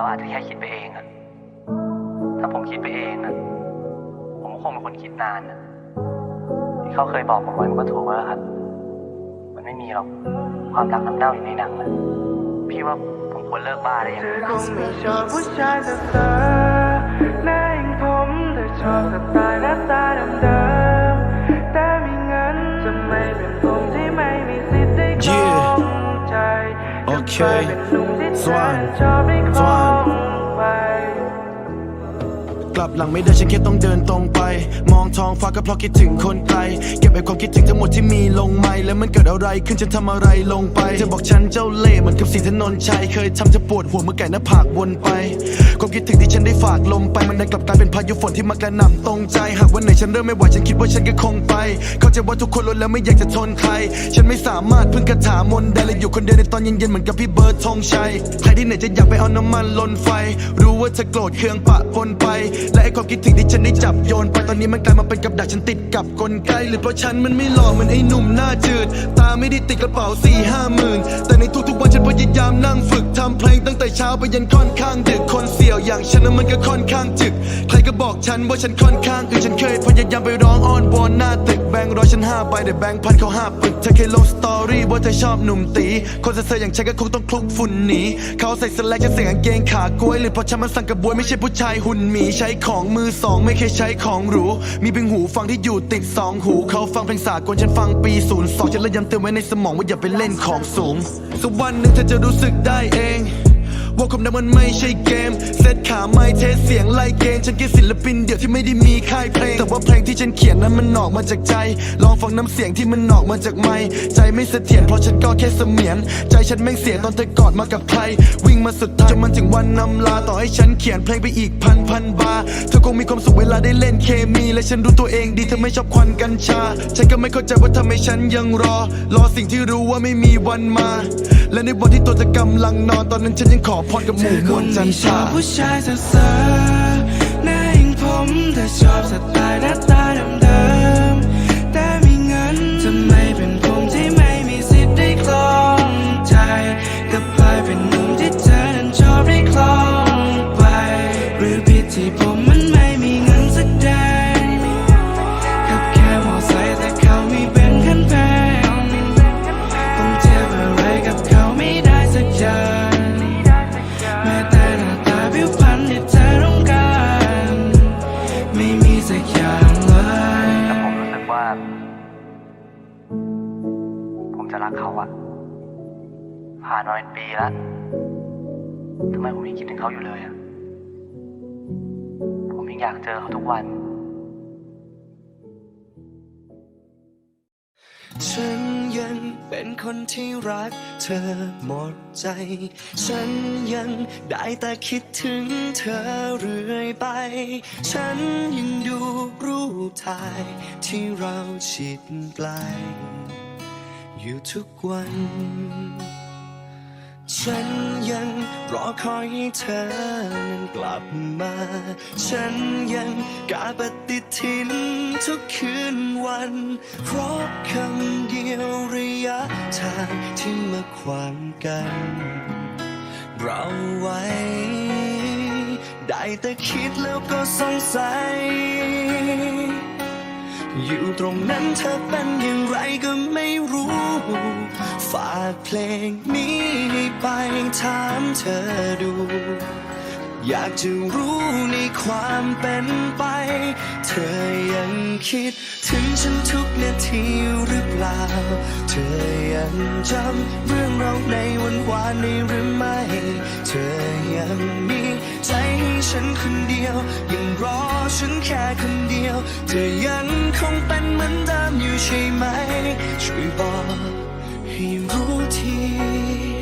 เราอาจจะแค่คิดไปเองอะถ้าผมคิดไปเองอะผมก็คงเป็นคนคิดนานอะที่เขาเคยบอกผมไว้มันก็ถูกแล้วครับ มันไม่มีหรอกความรักน้ำเน่าอยู่ในหนังนะพี่ว่าผมควรเลิกบ้าได้ยังเธอคงไม่ชอบผู้ชายแบบเธอหน้าอย่างผมเธอชอบสไต โอเคจะก กลับหลังไม่ได้ฉันแค่ต้องเดินตรงไป มองท้องฟ้าก็เพราะคิดถึงคนไกล เก็บไอ้ความคิดถึงทั้งหมดที่มีลงไม่แล้วมันเกิดอะไรขึ้นฉันทำอะไรลงไปเธอบอกฉันเจ้าเล่ห์เหมือนกับสีถนนชัยเคยทำเธอปวดหัวเมื่อไก่หน้าผากวนไป ความคิดถึงที่ฉันได้ฝากลมไปมันได้กลับกลายเป็นพายุฝนที่มากระหน่ำตรงใจ หากวันไหนฉันเริ่มไม่ไหวฉันคิดว่าฉันก็คงไป เข้าใจว่าทุกคนล้วนแล้วไม่อยากจะทนใคร ฉันไม่สามารถพึ่งกระถามนต์ได้และอยู่คนเดียวในตอนเย็นๆเหมือนกับพี่เบิร์ดธงชัยใครที่ไหนจะอยากไปเอาน้ำมันลนไฟ รู้ว่าเธอโกรธเคืองปะปนไปและไอ้ความคิดถึงที่ฉันได้จับโยนไปตอนนี้มันกลายมาเป็นกับดักฉันติดกับกลไกหรือเพราะฉันมันไม่หล่อเหมือนไอ้หนุ่มหน้าจืด ตาไม่ได้ติดกระเป๋าสี่ห้าหมื่นแต่ในทุกๆวันฉันพยายามนั่งฝึกทำเพลงตั้งแต่เช้าไปยันค่อนข้างดึกคนเสี่ยวอย่างฉันนั้นมันก็ค่อนข้างจึก ใครก็บอกฉันว่าฉันค่อนข้างอึดฉันเคยพยายามไปร้องอ้อนวอนหน้าตึกแบงค์ร้อยฉันห้าใบแต่แบงค์พันเขาห้าปึกเธอเคยลงสตอรี่ว่าเธอชอบหนุ่มตี คนเซ่อๆอย่างฉันก็คงต้องคลุกฝุ่นหนีเขาใส่สแลกฉันใส่กางเกงขากล้วยหรือเพราะฉันมันสั่งกระบวยไม่ใช่ผู้ชายหุ่นหมีใช้ของมือสองไม่เคยใช้ของหรู มีเพียงหูฟังที่อยู่ติดสองหู เขาฟังเพลงสากลฉันฟังปีศูนย์สองฉันเลยย้ำเตือนไว้ในสมองว่าอย่าไปเล่นของสูงสักวันหนึ่งเธอจะรู้สึกได้เอง ว่าความดังมันไม่ใช่เกม เซตขาไม่เทสเสียงไล่เกณฑ์ฉันแค่ศิลปินเดี่ยวที่ไม่ได้มีค่ายเพลง แต่ว่าเพลงที่ฉันเขียนนั้นมันออกมาจากใจ ลองฟังน้ำเสียงที่มันออกมาจากไม้ใจไม่เสถียรเพราะฉันก็แค่เสมียน ใจฉันแม่งเสียตอนเธอกอดมากับใคร วิ่งมาสุดทายจนมันถึงวันนำลาต่อให้ฉันเขียนเพลงไปอีกพันพันบาเธอคงมีความสุขเวลาได้เล่นเคมี และฉันรู้ตัวเองดีเธอไม่ชอบควันกัญชา ฉันก็ไม่เข้าใจว่าทำไมฉันยังรอ รอสิ่งที่รู้ว่าไม่มีวันมา และในวันที่ตัวจะกำลังนอนตอนนั้นฉันยังขอพรกับหมู่มวลจันไม่ทชอราบผู้ชายเซ่อ ปีแล้วทำไมผมยังคิดถึงเขาอยู่เลยอะผมยังอยากเจอเขาทุกวัน ฉันยังเป็นคนที่รักเธอหมดใจ ฉันยังได้แต่คิดถึงเธอเรื่อยไป ฉันยังดูรูปถ่ายที่เราชิดไกล อยู่ทุกวัน ฉันยังรอคอยให้เธอนั้นกลับมา ฉันยังกาปฏิทินทุกคืนวัน เพราะคำเดียวระยะทางที่มาขวางกัน เราไว้ ได้แต่คิดแล้วก็สงสัย อยู่ตรงนั้นเธอเป็นอย่างไรก็ไม่รู้ ฝากเพลงนี้ ไปถามเธอดู อยากจะรู้ในความเป็นไป เธอยังคิดถึงฉันทุกนาทีหรือเปล่า เธอยังจำเรื่องเราในวันวานนี้หรือไม่ เธอยังมีใจให้ฉันคนเดียว ยังรอฉันแค่คนเดียว เธอยังคงเป็นเหมือนเดิมอยู่ใช่ไหม ช่วยบอกให้รู้ที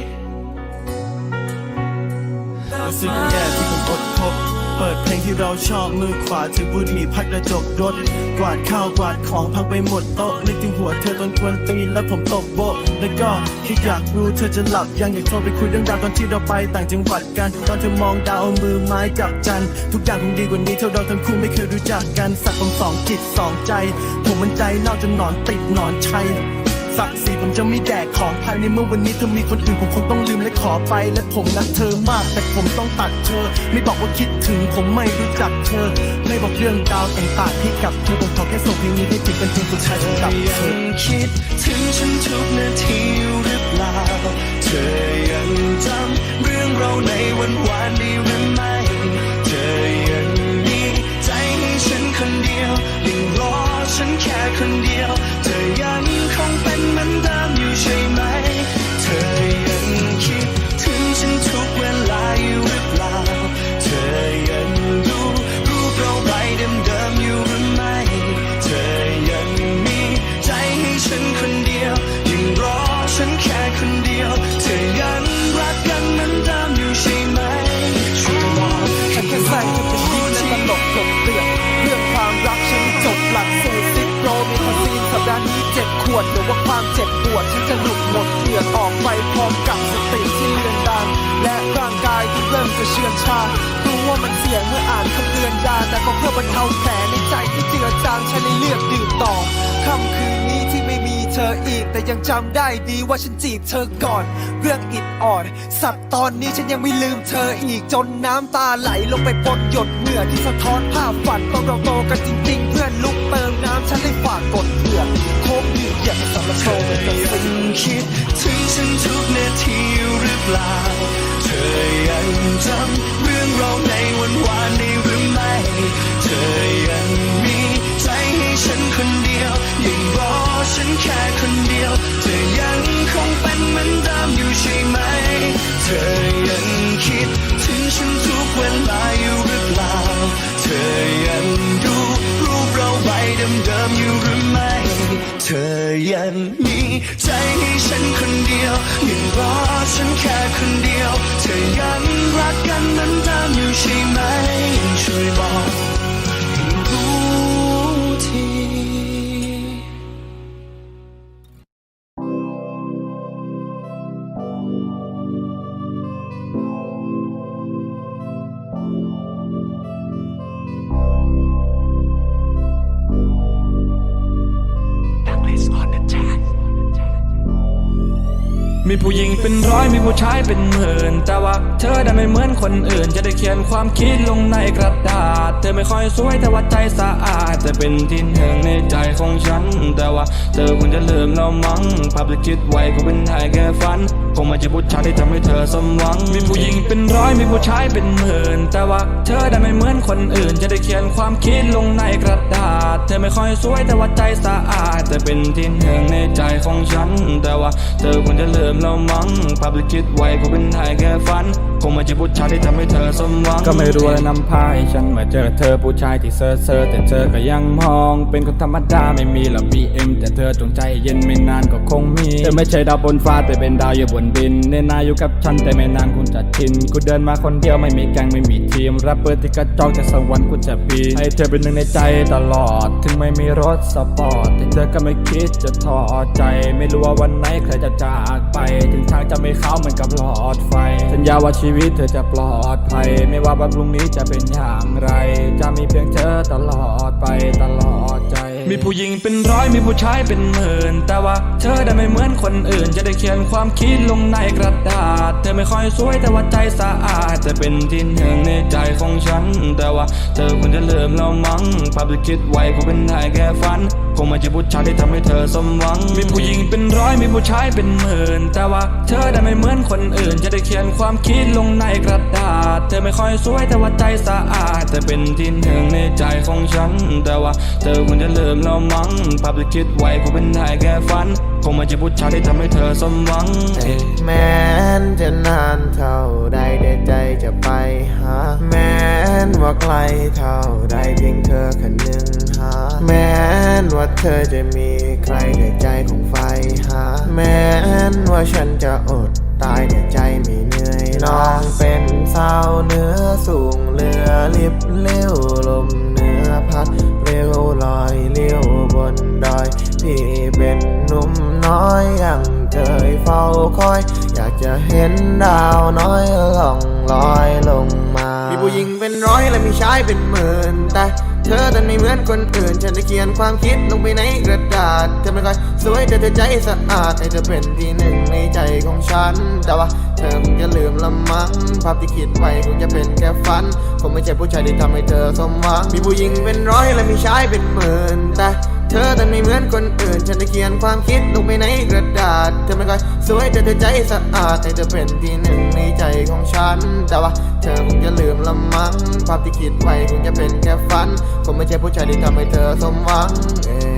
รู้สึกแย่ที่ผมอดทบเปิดเพลงที่เราชอบมือขวาถือบุหรี่พัดกระจกรถกวาดข้าวกวาดของพังไปหมดโต๊ะนึกถึงหัวเธอตอนกวนตีนแล้วผมตกโบะแล้วก็คิดอยากรู้เธอจะหลับยังอยากโทรไปคุยเรื่องราวตอนที่เราไปต่างจังหวัดกัน ตอนเธอมองดาวเอามือไม้จับจัน ทุกอย่างคงดีกว่านี้เท่าเราทั้งคู่ไม่เคยรู้จักกันสักผมสองจิตสองใจ ผมมันใจเน่าจนหนอนติดหนอนชัย ศักดิ์ศรีผมจะไม่แดกของภายในเมื่อวันนี้เธอมีคนอื่นผมคงต้องลืมและขอไป และผมรักเธอมากแต่ผมต้องตัดเธอ ไม่บอกว่าคิดถึงผมไม่รู้จักเธอ ไม่บอกเรื่องราวต่างๆที่กับเธอผมขอแค่ส่งเพลงนี้ให้ถึงเป็นเพลงสุดท้ายสำหรับเธอคิดถึงฉันทุกนาทีหรือเปล่า เธอยังจำเรื่องเราในวันวานได้หรือไม่ วดหรือว่าความเจ็บปวดฉันจะหลุดหมดเกลือนออกไปพร้อมกับสติที่เลือนดางและร่างกายที่เริ่มจะเชื่อนชารู้ว่ามันเสี่ยงเมื่ออ่านคำเตือนยาแต่ก็เพื่อบรรเทาแผลในใจที่เจือจางฉันเลยเลือกดื่มต่อค่ำคืนนี้ที่ไม่มีเธออีก แต่ยังจำได้ดีว่าฉันจีบเธอก่อน เรื่องอิดออดสัตว์ตอนนี้ฉันยังไม่ลืมเธออีกจนน้ำตาไหลลงไปปนหยด อที่สะท้อนภาพฝันตอนเราโตกันจริงๆ เพื่อนลุกเติมน้ำฉันเลยฝากกดเผื่อโคบดื่มอย่าไปสำหรับโชว์เป็นยังคิด ถึงฉันทุกนาทีหรือเปล่า เธอยังจำเรื่องเราในวันวานได้หรือไม่ เธอยังมีใจให้ฉันคนเดียว ยังรอฉันแค่คนเดียว เธอยังคงเป็นเหมือนเดิมอยู่ใช่ไหม เธอยังคิด ถึงฉันทุกเวลาอยู่หรือเปล่า ธอยังดูรูปเราใบเดิมๆอยู่หรือไม่ เธอยังมีใจให้ฉันคนเดียวยังรอฉันแค่คนเดียว เธอยัง มีผู้หญิงเป็นร้อยมีผู้ชายเป็นหมื่น แต่ว่าเธอได้ไม่เหมือนคนอื่น จะได้เขียนความคิดลงในกระดาษ เธอไม่ค่อยสวยแต่ว่าใจสะอาดแต่เป็นที่หนึ่งในใจของฉัน แต่ว่าเธอคงจะลืมเรามั้งภาพที่คิดไว้ก็เป็นได้แค่ฝัน คงไม่ใช่ผู้ชายที่ทำให้เธอสมหวัง มีผู้หญิงเป็นร้อยมีผู้ชายเป็นหมื่น แต่ว่าเธอได้ไม่เหมือนคนอื่น จะได้เขียนความคิดลงในกระดาษ เธอไม่ค่อยสวยแต่ว่าใจสะอาด แต่เป็นที่หนึ่งในใจของฉัน แต่ว่าเธอควรจะลืมเรามั้งภาพที่คิดไว้ก็เป็นได้แค่ฝันคงไม่ใช่ผู้ชายที่ทำให้เธอสมหวังก็ไม่รู้อะไรนำพาให้ฉันมาเจอเธอผู้ชายที่เซอร์เซอร์แต่เธอก็ยังมอง เป็นคนธรรมดาไม่มีหรอกบีเอ็มแต่เธอจงใจเย็นไม่นานก็คงมีเธอไม่ใช่ดาวบนฟ้าแต่เป็นดาวอยู่บนดินเนนาอยู่กับฉันแต่ไม่นานคุณจะชินกูเดินมาคนเดียวไม่มีแกงไม่มีทีมรับเปิดที่กระจอกจากสวรรค์กูจะปีนให้เธอเป็นหนึ่งในใจตลอด ถึงไม่มีรถสปอร์ตแต่เธอก็ไม่คิดจะท้อใจ ไม่รู้ว่าวันไหนใครจะจากไป ถึงทางจะไม่เข้าเหมือนกับหลอดไฟสัญญาว่าชีีวิตเธอจะปลอดภัย ไม่ว่าวันพรุ่งนี้จะเป็นอย่างไร จะมีเพียงเธอตลอดไปตลอดใจ มีผู้หญิงเป็นร้อยมีผู้ชายเป็นหมื่น แต่ว่าเธอได้ไม่เหมือนคนอื่น จะได้เขียนความคิดลงในกระดาษ เธอไม่ค่อยสวยแต่ว่าใจสะอาดแต่เป็นที่หนึ่งในใจของฉัน แต่ว่าเธอควรจะเลืมเรามั้งภาพที่คิดไว้ก็เป็นได้แค่ฝัน คงไม่ใช่ผู้ชายที่ทำให้เธอสมหวัง มีผู้หญิงเป็นร้อยมีผู้ชายเป็นหมื่น แต่ว่าเธอได้ไม่เหมือนคนอื่น จะได้เขียนความคิดลงในกระดาษ เธอไม่ค่อยสวยแต่ว่าใจสะอาด แต่เป็นที่หนึ่งในใจของฉัน แต่ว่าเธอควรจะลืมเรามั้งภาพที่คิดไว้ก็เป็นได้แค่ฝัน คงไม่ใช่ผู้ชายที่ทำให้เธอสมหวังแม้นจะนานเท่าใดแต่ใจจะไป ว่าไกลเท่าใดเพียงเธอคนหนึ่งหา แม้นว่าเธอจะมีใครแต่ใจของไฟหา แม้นว่าฉันจะอดตายแต่ใจไม่เหนื่อยน้องเป็นสาวเนื้อสูงเรือลิบเลี้ยวลมเนื้อพัดเร็วลอยเลี้ยวบนดอยพี่เป็นหนุ่มน้อยยังเคยเฝ้าคอย อยากจะเห็นดาวน้อยล่องลอยลง ผู้หญิงเป็นร้อยและมีชายเป็นหมื่นแต่เธอแต่ไม่เหมือนคนอื่น ฉันได้เขียนความคิดลงไปในกระดาษเธอไม่ค่อยสวยแต่เธอใจสะอาดให้เธอเป็นที่หนึ่งในใจของฉัน แต่ว่าเธอคงจะลืมละมั้งภาพที่คิดไว้คงจะเป็นแค่ฝันคงไม่ใช่ผู้ชายที่ทำให้เธอสมหวังมีผู้หญิงเป็นร้อยและมีชายเป็นหมื่นแต่ เธอแต่ไม่เหมือนคนอื่น ฉันได้เขียนความคิดลงไปในกระดาษ เธอไม่ค่อยสวยแต่เธอใจสะอาดให้เธอเป็นที่หนึ่งในใจของฉัน แต่ว่าเธอคงจะลืมละมั้งภาพที่คิดไว้คงจะเป็นแค่ฝัน คงไม่ใช่ผู้ชายที่ทำให้เธอสมหวังเอง